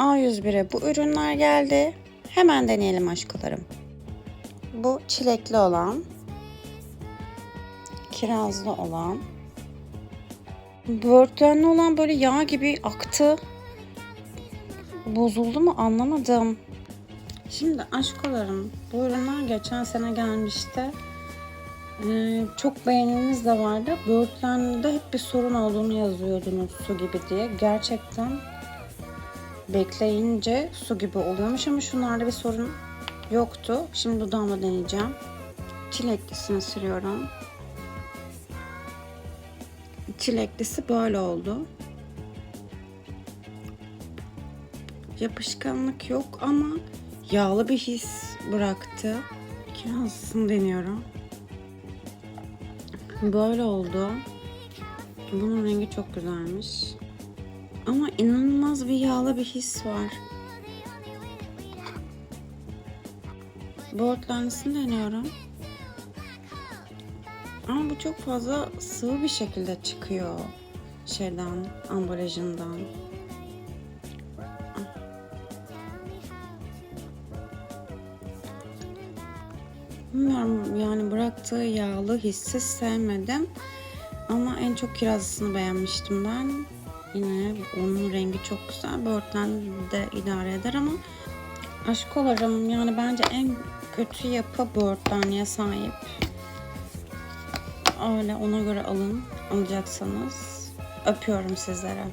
A101'e bu ürünler geldi. Hemen deneyelim aşkolarım. Bu çilekli olan. Kirazlı olan. Böğürtlenli olan böyle yağ gibi aktı. Bozuldu mu anlamadım. Şimdi aşkolarım bu ürünler geçen sene gelmişti. Ee, çok beğeniniz de vardı. Böğürtlenli hep bir sorun olduğunu yazıyordunuz su gibi diye. Gerçekten bekleyince su gibi oluyormuş ama şunlarda bir sorun yoktu. Şimdi dudağımla deneyeceğim. Çileklisini sürüyorum. Çileklisi böyle oldu. Yapışkanlık yok ama yağlı bir his bıraktı. Kirazlısını deniyorum. Böyle oldu. Bunun rengi çok güzelmiş. Ama inanılmaz bir yağlı bir his var. Boğurtlarlısını deniyorum. Ama bu çok fazla sıvı bir şekilde çıkıyor şeyden, ambalajından. Bilmiyorum yani bıraktığı yağlı hissi sevmedim. Ama en çok kirazlısını beğenmiştim ben. Yine onun rengi çok güzel. Böğürtlen de idare eder ama aşkolarım yani bence en kötü yapı böğürtlenliğe sahip. Öyle ona göre alın alacaksanız. Öpüyorum sizlere.